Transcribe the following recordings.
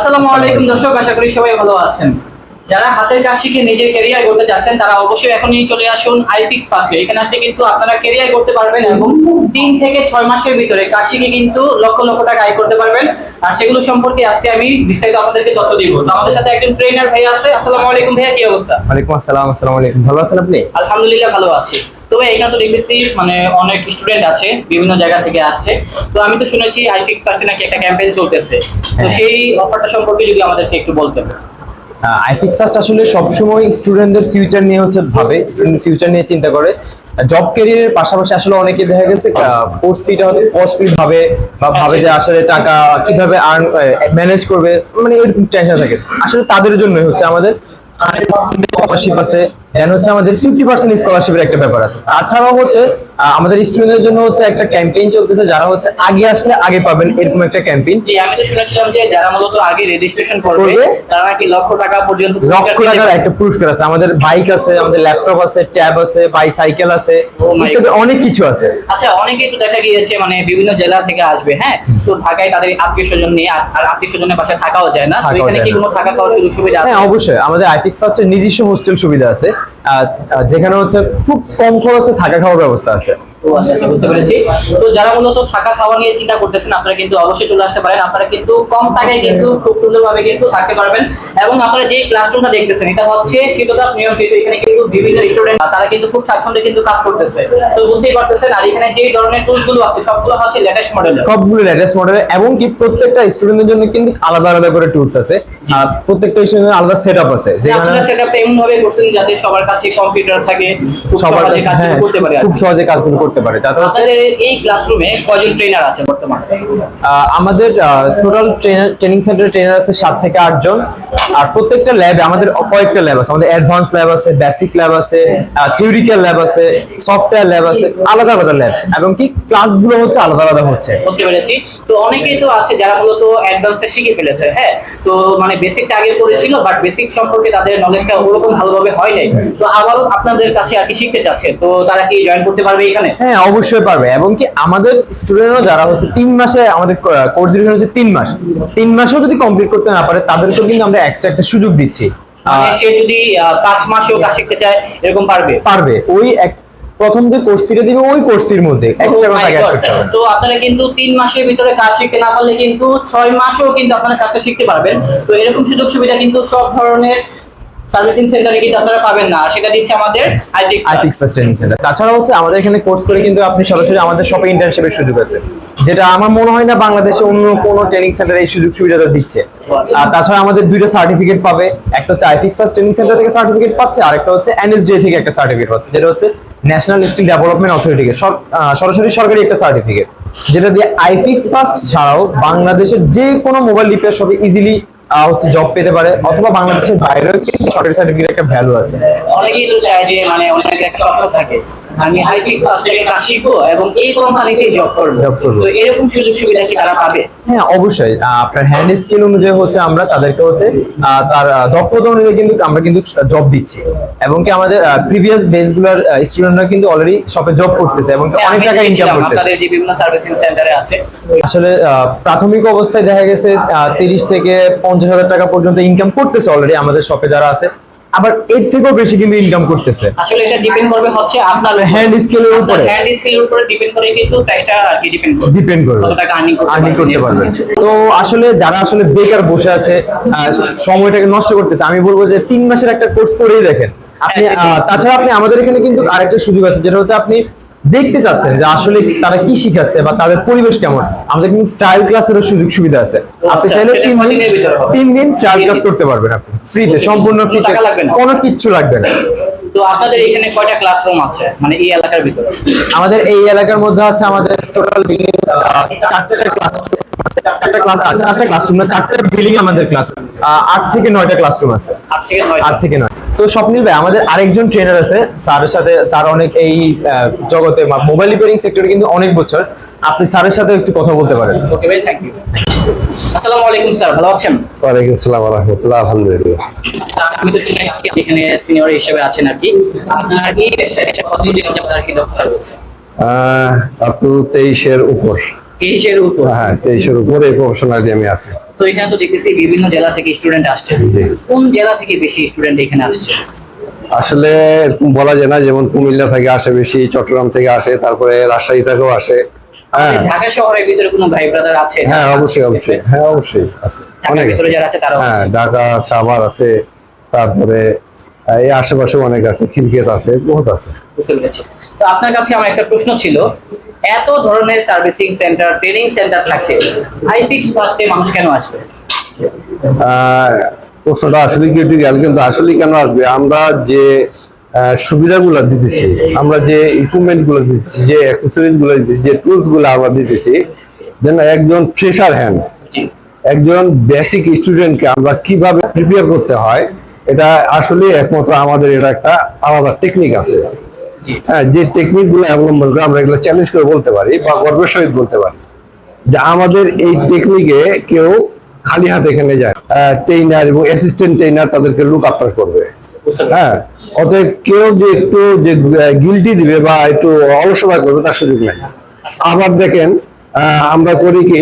আসসালামু আলাইকুম দর্শক আশা করি সবাই ভালো আছেন। যারা হাতের কাজ শিখে নিজের ক্যারিয়ার করতে চাচ্ছেন তারা অবশ্যই এখনই চলে আসুন আইফিক্স ফার্স্টে এখানে আসলে কিন্তু আপনারা ক্যারিয়ার করতে পারবেন এবং তিন থেকে ছয় মাসের ভিতরে কাজ শিখে কিন্তু লক্ষ লক্ষ টাকা আয় করতে পারবেন। আর সেগুলো সম্পর্কে আজকে আমি বিস্তারিত আপনাদেরকে তথ্য দিব। তো আমাদের সাথে একজন ট্রেনার ভাই আছে। আসসালামু আলাইকুম ভাইয়া কি অবস্থা? ওয়ালাইকুম আসসালাম আসসালামু আলাইকুম। ভালো আছেন আপনি? আলহামদুলিল্লাহ ভালো আছি। তবে এখানে তো দেখতেছি মানে অনেক স্টুডেন্ট আছে বিভিন্ন জায়গা থেকে আসছে। তো আমি তো শুনেছি আইফিক্স ফার্স্টে নাকি একটা ক্যাম্পেইন চলতেছে। তো হ্যাঁ। সেই অফারটা সম্পর্কে যদি আমাদেরকে একটু বলতেন। আইফিক্স ফার্স্ট আসলে সবসময় স্টুডেন্টদের ফিউচার নিয়ে হচ্ছে ভাবে স্টুডেন্ট ফিউচার নিয়ে চিন্তা করে। জব ক্যারিয়ারের পাশাপাশি আসলে অনেকে দেখা গেছে কোর্স ফিটা হয়তো কস্টলি ভাবে বা ভাবে যে আসলে টাকা কীভাবে আর্ন ম্যানেজ করবে মানে এরকম টেনশন থাকে। আসলে তাদের জন্যই হচ্ছে আমাদের। স্কলারশিপ আছে দেন হচ্ছে আমাদের ফিফটি পার্সেন্ট স্কলারশিপের একটা ব্যাপার আছে। তাছাড়াও হচ্ছে আমাদের স্টুডেন্টদের জন্য হচ্ছে একটা ক্যাম্পেইন চলতেছে যারা হচ্ছে আগে আসলে আগে পাবেন এরকম একটা ক্যাম্পেইন জি আমি তো শুনেছিলাম যে যারা মূলত আগে রেজিস্ট্রেশন করবে। তারা নাকি লক্ষ টাকা পর্যন্ত লক্ষ টাকার একটা পুরস্কার আছে। আমাদের বাইক আছে আমাদের ল্যাপটপ আছে ট্যাব আছে বাইসাইকেল আছে Oh অনেক কিছু আছে। আচ্ছা অনেকেই তো দেখা গিয়েছে মানে বিভিন্ন জেলা থেকে আসবে হ্যাঁ? তো ঢাকায় তাদের আত্মীয় স্বজন নিয়ে আর- আত্মীয় স্বজনের বাসায় থাকাও যায় না? তো এখানে কি কোনো থাকা খাওয়ার সুযোগ সুবিধা আছে? হ্যাঁ অবশ্যই। আমাদের আইফিক্স ফার্স্টের নিজস্ব হোস্টেল সুবিধা আছে। যেখানে হচ্ছে খুব কম খরচে থাকা খাওয়ার ব্যবস্থা আছে। আচ্ছা আচ্ছা, বুঝতে পেরেছি। তো যারা মূলত থাকা খাওয়া নিয়ে চিন্তা করতেছেন আপনারা কিন্তু অবশ্যই চলে আসতে পারেন। আপনারা কিন্তু কম টাকায় কিন্তু খুব সুন্দরভাবে কিন্তু থাকতে পারবেন। এবং আপনারা যে ক্লাসরুমটা দেখতেছেন এটা হচ্ছে শীততাপ নিয়ন্ত্রিত এখানে কিন্তু বিভিন্ন স্টুডেন্ট তারা কিন্তু খুব স্বাচ্ছন্দ্যে কিন্তু কাজ করতেছে। তো বুঝতেই পারতেছেন আর এখানে যে ধরনের টুলস আছে সবগুলো হচ্ছে লেটেস্ট মডেলের সবগুলো লেটেস্ট মডেলের এবং কি প্রত্যেকটা স্টুডেন্টের জন্য কিন্তু আলাদা আলাদা করে টুলস আছে। আর প্রত্যেকটা স্টুডেন্টের আলাদা সেটআপ আছে। যেখানে এমন ভাবে করছেন যাতে সবার কাছে কম্পিউটার থাকে সবার কাছে হ্যাঁ, করতে পারে খুব। সহজে কাজগুলো করতে পারে। যাতে হচ্ছে এই ক্লাসরুমে কয়জন ট্রেনার আছে বর্তমানে? আমাদের টোটাল ট্রেনিং সেন্টারে ট্রেনার আছে সাত থেকে আট জন। আর প্রত্যেকটা ল্যাবে আমাদের কয়েকটা ল্যাব আছে। আমাদের অ্যাডভান্স ল্যাব আছে বেসিক ল্যাব আছে থিওরিক্যাল ল্যাব আছে সফটওয়্যার ল্যাব আছে আলাদা আলাদা ল্যাব এবং কি ক্লাসগুলো হচ্ছে আলাদা আলাদা হচ্ছে। বুঝতে পেরেছি। তো অনেকেই তো আছে যারা মূলত অ্যাডভান্সটা শিখে ফেলেছে হ্যাঁ? তো মানে বেসিকটা আগে করেছিল বাট বেসিক সম্পর্কে তাদের নলেজটা ওরকম ভালোভাবে হয় নাই। তো আবারও আপনাদের কাছে আর কি শিখতে চাচ্ছে? তো তারা কি জয়েন করতে পারবে এখানে? হ্যাঁ অবশ্যই পারবে। এবং কি আমাদের স্টুডেন্টরা যারা হচ্ছে তিন মাসে আমাদের কোর্স ডিউরেশন হচ্ছে তিন মাস তিন মাসেও যদি কমপ্লিট করতে না পারে তাদেরকেও কিন্তু আমরা এক্সট্রা একটা সুযোগ দিচ্ছি। মানে সে যদি পাঁচ মাসেও কাজ শিখতে চায় এরকম পারবে? পারবে। ওই এক প্রথম যে কোর্স ফিটা দিবে ওই কোর্স ফির মধ্যে এক্সট্রা টাকা অ্যাড করতে হবে। তো আপনারা কিন্তু তিন মাসের ভিতরে কাজ শিখতে না পারলে কিন্তু ছয় মাসও কিন্তু আপনারা কাজটা শিখতে পারবেন। তো এরকম সুযোগ সুবিধা কিন্তু সব ধরনের সার্ভিসিং সেন্টারে কিন্তু আপনারা পাবেন না সেটা দিচ্ছে আমাদের আইটিক্স ফার্স্ট ট্রেনিং সেন্টার তাছাড়া হচ্ছে আমাদের এখানে কোর্স করে কিন্তু আপনি সরাসরি আমাদের শপে ইন্টার্নশিপের সুযোগ আছে যেটা আমার মনে হয় না বাংলাদেশে অন্য কোনো ট্রেনিং সেন্টার এই সুযোগ সুবিধাটা দিচ্ছে। আচ্ছা। আর তাছাড়া আমাদের দুইটা সার্টিফিকেট পাবে একটা হচ্ছে আইফিক্স ফার্স্ট ট্রেনিং সেন্টার থেকে সার্টিফিকেট পাচ্ছে আর একটা হচ্ছে এনএসডি থেকে একটা সার্টিফিকেট পাচ্ছে যেটা হচ্ছে ন্যাশনাল স্কিল ডেভেলপমেন্ট অথরিটি সরাসরি সরকারি একটা সার্টিফিকেট যেটা দিয়ে আইফিক্স ফার্স্ট ছাড়াও বাংলাদেশের যে কোনো মোবাইল রিপেয়ার শপে ইজিলি হচ্ছে জব পেতে পারে, অথবা বাংলাদেশের বাইরেও কিন্তু সরকারি সার্টিফিকেট একটা ভ্যালু আছে। অনেকেই তো চায় যে মানে অনেকের একটা স্বপ্ন থাকে। আমি ফার্স্ট থেকে কাজ শিখব এবং এই কোম্পানিতে জব করব। তো এরকম সুযোগ সুবিধা কি তারা পাবে? হ্যাঁ অবশ্যই। আপনার হ্যান্ড স্কিল অনুযায়ী হচ্ছে আমরা তাদেরকে হচ্ছে তার দক্ষতা অনুযায়ী কিন্তু আমরা কিন্তু জব দিচ্ছি। এবং কি আমাদের প্রিভিয়াস বেসগুলোর স্টুডেন্টরা কিন্তু অলরেডি শপে জব করতেছে এবং হ্যাঁ, অনেক টাকা ইনকাম করতেছে। আপনাদের যে বিভিন্ন সার্ভিসিং সেন্টারে আছে। আসলে প্রাথমিক অবস্থায় দেখা গেছে তিরিশ থেকে পঞ্চাশ হাজার টাকা পর্যন্ত ইনকাম করতেছে অলরেডি আমাদের শপে যারা আছে। আবার এর থেকেও বেশি কিন্তু ইনকাম করতেছে। আসলে এটা ডিপেন্ড করবে হচ্ছে আপনার হ্যান্ড স্কিলের উপরে। হ্যান্ড স্কিলের উপরে ডিপেন্ড করে কিন্তু প্রাইসটা আর কি ডিপেন্ড করবে। ডিপেন্ড করবে। কত টাকা আর্নিং করতে। পারবে। তো আসলে যারা আসলে বেকার বসে আছে সময়টাকে নষ্ট করতেছে আমি বলব যে তিন মাসের একটা কোর্স করেই দেখেন। আপনি হ্যাঁ, তাছাড়া আপনি আমাদের এখানে কিন্তু আরেকটা সুযোগ আছে যেটা হচ্ছে আপনি দেখতে চাচ্ছেন যে আসলে তারা কি শিখাচ্ছে বা তাদের পরিবেশ কেমন? আমাদের কিন্তু ট্রায়াল ক্লাসেরও সুযোগ সুবিধা আছে। আপনি আচ্ছা, চাইলে তিন দিন? তিন দিন ট্রায়াল ক্লাস করতে পারবেন আপনি। ফ্রিতে সম্পূর্ণ ফ্রিতে কোনো কিচ্ছু লাগবে না। তো আপনাদের এখানে কয়টা ক্লাসরুম আছে? মানে এই এলাকার ভিতরে? আমাদের এই এলাকার মধ্যে আছে আমাদের টোটাল চারটা ক্লাস চারটা ক্লাস আছে। চারটা ক্লাসরুম না চারটা বিল্ডিং আমাদের ক্লাস আট থেকে নয়টা ক্লাসরুম আছে। আট থেকে নয় আট থেকে নয় তো স্বপ্নিল ভাই আমাদের আরেকজন ট্রেনার আছে স্যারের সাথে স্যার অনেক এই জগতে মোবাইল রিপেয়ারিং সেক্টরে কিন্তু অনেক বছর। আপনি স্যারের সাথে একটু কথা বলতে পারেন। ওকে ভাই থ্যাংক ইউ আসসালামু আলাইকুম স্যার। ভালো আছেন? ওয়ালাইকুম আসসালাম রহমতুল্লাহ আলহামদুলিল্লাহ। আমি তো শুনছি এখানে সিনিয়র হিসেবে আছেন আর কি। আপনার এই পেশায় কতদিন আর কি দক্ষতা রয়েছে? আহ, আপ টু তেইশের উপর। তেইশের উপর। হ্যাঁ তেইশের উপর। এই প্রফেশনালি আমি আছি। তো এখানে তো দেখতেছি বিভিন্ন জেলা থেকে স্টুডেন্ট আসছে। কোন জেলা থেকে বেশি স্টুডেন্ট এখানে আসছে? আসলে বলা যায় না যেমন কুমিল্লা থেকে আসে বেশি চট্টগ্রাম থেকে আসে তারপরে রাজশাহী থেকেও আসে। হ্যাঁ। ঢাকা শহরের ভিতরে কোনো ভাই ব্রাদার আছে? হ্যাঁ অবশ্যই অবশ্যই। হ্যাঁ অবশ্যই আছে। অনেক ভিতরে আছে। যারা আছে তারাও হ্যাঁ ঢাকা সাভার আছে তারপরে এই আশেপাশে অনেক আছে খিলকেত আছে বহুত আছে। বুঝতে পেরেছি। তো আপনার কাছে আমার একটা প্রশ্ন ছিল এত ধরনের সার্ভিসিং সেন্টার ট্রেনিং সেন্টার থাকতে আইফিক্স ফার্স্টে মানুষ কেন আসবে? প্রশ্নটা আসলে কি রিয়াল কিন্তু আসলে কেন আসবে? আমরা যে সুবিধাগুলো দিতেছি আমরা যে ইকুইপমেন্টগুলো দিতেছি যে অ্যাক্সেসরিজগুলো দিতেছি যে টুলসগুলো আমরা দিতেছি যেন একজন ফ্রেশার হ্যান্ড একজন বেসিক স্টুডেন্টকে আমরা কীভাবে প্রিপেয়ার করতে হয় এটা আসলে একমাত্র আমাদের এটা একটা আলাদা টেকনিক আছে। যে টেকনিকগুলো অবলম্বন করে আমরা এগুলো চ্যালেঞ্জ করে বলতে পারি বা গর্বের সহিত বলতে পারি। যে আমাদের এই টেকনিকে কেউ খালি হাতে এখানে যায় ট্রেনার এবং অ্যাসিস্ট্যান্ট ট্রেনার তাদেরকে লুক করবে। হ্যাঁ অতএব কেউ যে একটু যে গিলটি দিবে বা একটু অলসতা করবে তার সুযোগ নাই। আবার দেখেন আহ, আমরা করি কি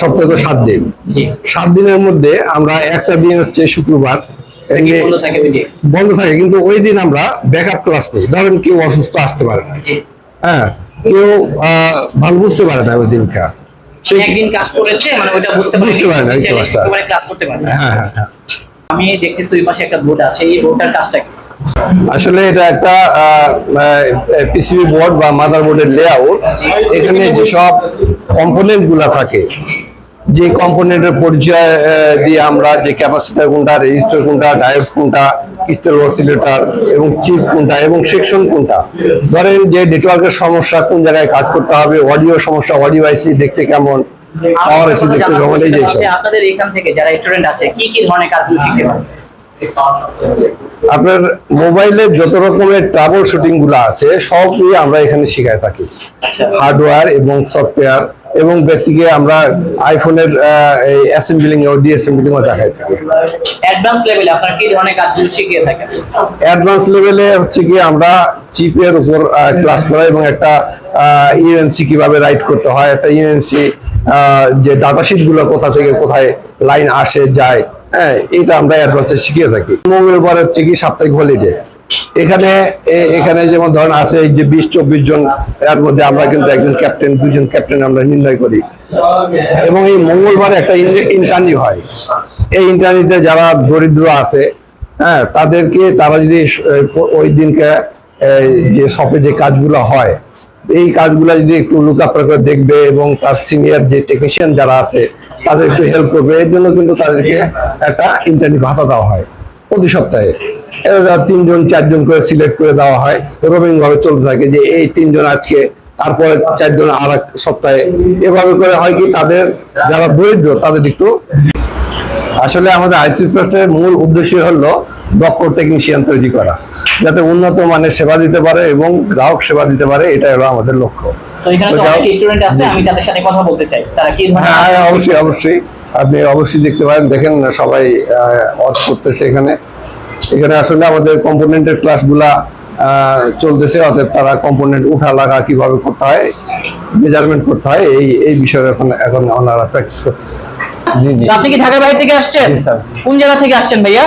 সপ্তাহে সাত দিন। সাত দিনের মধ্যে আমরা একটা দিন হচ্ছে শুক্রবার বন্ধ থাকে কিন্তু ওই দিন আমরা ব্যাকআপ ক্লাস নিই। ধরেন কেউ অসুস্থ আসতে পারে না। হ্যাঁ কেউ ভালো বুঝতে পারে না ওই দিনটা। সে সে একদিন কাজ করেছে মানে ওইটা বুঝতে পারে না, ক্লাস করতে পারে না। হ্যাঁ হ্যাঁ হ্যাঁ। আমি দেখতেছি ওই পাশে একটা বোর্ড আছে এই বোর্ডটার কাজটা কি? আসলে এটা একটা পিসিবি বোর্ড বা মাদার বোর্ডের লেআউট এখানে যেসব কম্পোনেন্টগুলা থাকে যে কম্পোনেন্টের পরিচয় দিয়ে আমরা যে ক্যাপাসিটার কোনটা রেজিস্টার কোনটা ডায়োড কোনটা ক্রিস্টাল অসিলেটর এবং চিপ কোনটা এবং সেকশন কোনটা। ধরেন যে নেটওয়ার্কের সমস্যা কোন জায়গায় কাজ করতে হবে অডিও সমস্যা অডিও আইসি দেখতে কেমন পাওয়ার আইসি দেখতে কেমন এই যে আপনাদের এখান থেকে যারা স্টুডেন্ট আছে কি কি ধরনের কাজগুলো শিখতে পারে আপনার মোবাইলের যত রকমের ট্রাবল শুটিংগুলো আছে সবই আমরা এখানে শিখায় থাকি। আচ্ছা। হার্ডওয়্যার এবং সফটওয়্যার এবং বেসিকে আমরা আইফোনের অ্যাসেম্বলিং ও ডিঅ্যাসেম্বলিং ও দেখাই থাকি। অ্যাডভান্স লেভেলে আপনারা কি ধরনের কাজগুলো শিখিয়ে থাকেন? অ্যাডভান্স লেভেলে হচ্ছে কি আমরা চিপের উপর ক্লাস করা এবং একটা ইউএনসি কীভাবে রাইট করতে হয় একটা ইউএনসি যে ডাটা শিটগুলো কোথা থেকে কোথায় লাইন আসে যায় হ্যাঁ এটা আমরা অ্যাডভান্সে শিখিয়ে থাকি। মঙ্গলবার হচ্ছে কি সাপ্তাহিক হলিডে এখানে এখানে যেমন ধরেন আছে যে বিশ, চব্বিশ জন, এর মধ্যে আমরা কিন্তু একজন ক্যাপ্টেন দুজন ক্যাপ্টেন আমরা নির্ণয় করি। এবং এই মঙ্গলবার একটা ইন্টারনি হয়। এই ইন্টারনিতে যারা দরিদ্র আছে হ্যাঁ তাদেরকে তারা যদি ওই দিনকে যে শপে যে কাজগুলো হয়, এই কাজগুলো যদি একটু লুক করে দেখবে এবং তার সিনিয়র যে টেকনিশিয়ান যারা আছে তাদের একটু হেল্প করবে। এর জন্য কিন্তু তাদেরকে একটা ইন্টারনি ভাতা দেওয়া হয় প্রতি সপ্তাহে। তিনজন, চারজন করে সিলেক্ট করে দেওয়া হয় রোমিং ভাবে চলতে থাকে যে এই তিনজন আজকে, তারপরে চারজন আর এক সপ্তাহে। এভাবে করে হয় কি তাদের, যারা দরিদ্র, তাদের একটু আসলে আমাদের আইটি ট্রাস্টের মূল উদ্দেশ্য হলো দক্ষ টেকনিশিয়ান তৈরি করা যাতে উন্নত মানের সেবা দিতে পারে এবং গ্রাহক সেবা দিতে পারে এটা হলো আমাদের লক্ষ্য। হ্যাঁ অবশ্যই অবশ্যই। আপনি অবশ্যই দেখতে পারেন দেখেন সবাই অর্থ করতেছে এখানে। এখানে আসলে আমাদের কম্পোনেন্টের ক্লাসগুলা আহ, চলতেছে অতএব তারা কম্পোনেন্ট উঠা লাগা কীভাবে করতে হয় মেজারমেন্ট করতে হয় এই এই বিষয়ে এখন এখন ওনারা প্র্যাকটিস করতেছে। জি জি। আপনি কি ঢাকার বাইরে থেকে আসছেন? কোন জেলা থেকে আসছেন ভাইয়া?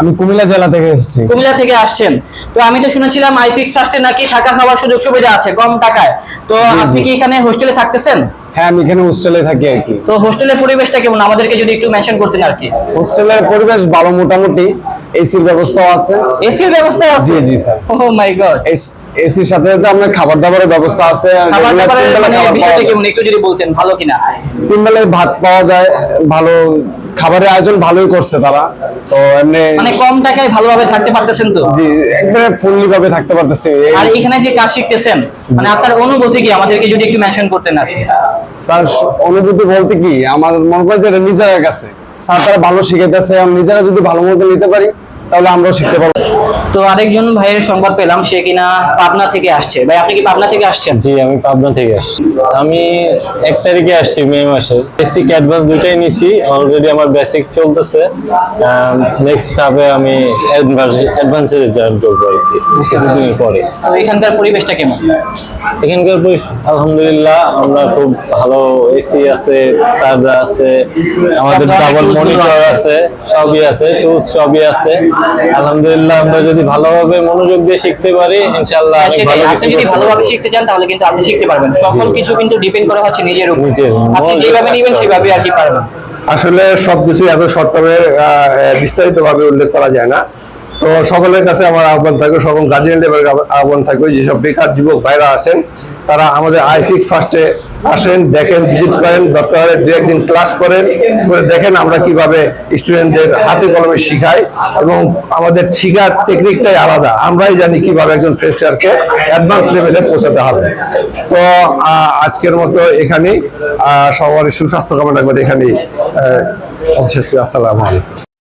আমি কুমিল্লা জেলা থেকে এসেছি। কুমিল্লা থেকে আসছেন। তো আমি তো শুনেছিলাম আইফিক্স ট্রাস্টে নাকি থাকা খাওয়ার সুযোগ সুবিধা আছে কম টাকায়। তো আপনি কি এখানে হোস্টেলে থাকতেছেন? হ্যাঁ আমি এখানে হোস্টেলে থাকি আর কি। তো হোস্টেলের পরিবেশটা কেমন? আমাদেরকে যদি একটু মেনশন করতেন আর কি। হোস্টেলের পরিবেশ ভালো মোটামুটি। এসির ব্যবস্থাও আছে। এসির ব্যবস্থা আছে? জি জি স্যার। ও মাই গড এসির সাথে সাথে আপনার খাবার দাবারের ব্যবস্থা আছে খাবার দাবারের মানে বিষয়টা। কেমন? একটু যদি বলতেন ভালো কিনা? তিন বেলায় ভাত পাওয়া যায় ভালো খাবারের আয়োজন ভালোই করছে তারা। তো এমনি মানে কম টাকায় ভালোভাবে থাকতে পারতেছেন তো? জি একবারে ফুললি ভাবে থাকতে পারতেছে। আর এখানে যে কাজ শিখতেছেন মানে আপনার অনুভূতি কি? আমাদেরকে যদি একটু মেনশন করতেন আর স্যার অনুভূতি বলতে কি আমার মনে করেন যে নিজের কাছে স্যার তারা ভালো শিখাইতেছে নিজেরা যদি ভালো মতো নিতে পারি তাহলে আমরাও শিখতে পারব। তো আরেকজন ভাইয়ের সংবাদ পেলাম সে কিনা পাবনা থেকে আসছে। ভাই আপনি কি পাবনা থেকে আসছেন? জি আমি পাবনা থেকে আসছি। আমি এক তারিখে আসছি মে মাসে। বেসিক অ্যাডভান্স দুটাই নিছি অলরেডি আমার বেসিক চলতেছে। নেক্সট ধাপে আমি অ্যাডভান্স অ্যাডভান্সে জয়েন করব আর কি কিছুদিন পরে। তো এখানকার পরিবেশটা কেমন? এখানকার পরিস- আলহামদুলিল্লাহ আমরা খুব ভালো এসি আছে চার্জার আছে আমাদের ডাবল মনিটর আছে। আছে সবই আছে টুলস সবই আছে। আলহামদুলিল্লাহ আমরা যদি ভালোভাবে মনোযোগ দিয়ে শিখতে পারি ইনশাআল্লাহ হ্যাঁ, অনেক সেটাই। ভালো কিছু যদি ভালোভাবে শিখতে চান তাহলে কিন্তু আপনি শিখতে পারবেন। সকল কিছু কিন্তু ডিপেন্ড করা হচ্ছে নিজের উপর। নিজের আপনি যেভাবে নেবেন সেভাবে আর কি পারবেন। আসলে সবকিছু এত শর্ট বিস্তারিতভাবে বিস্তারিত ভাবে উল্লেখ করা যায় না। তো সকলের কাছে আমার আহ্বান থাকবে, সকল গার্জিয়ান লেভেলের আহ্বান থাকবে যেসব বেকার যুবক ভাইরা আছেন, তারা আমাদের আইফিক ফার্স্টে আসেন, দেখেন ভিজিট করেন দরকার দু একদিন ক্লাস করেন, করে দেখেন আমরা কীভাবে স্টুডেন্টদের হাতে কলমে শিখাই এবং আমাদের শিখার টেকনিকটাই আলাদা। আমরাই জানি কীভাবে একজন ফ্রেশারকে অ্যাডভান্স লেভেলে পৌঁছাতে হবে। তো আজকের মতো এখানেই সবার সুস্বাস্থ্য কামনা করে এখানেই শেষ আসসালামু আলাইকুম।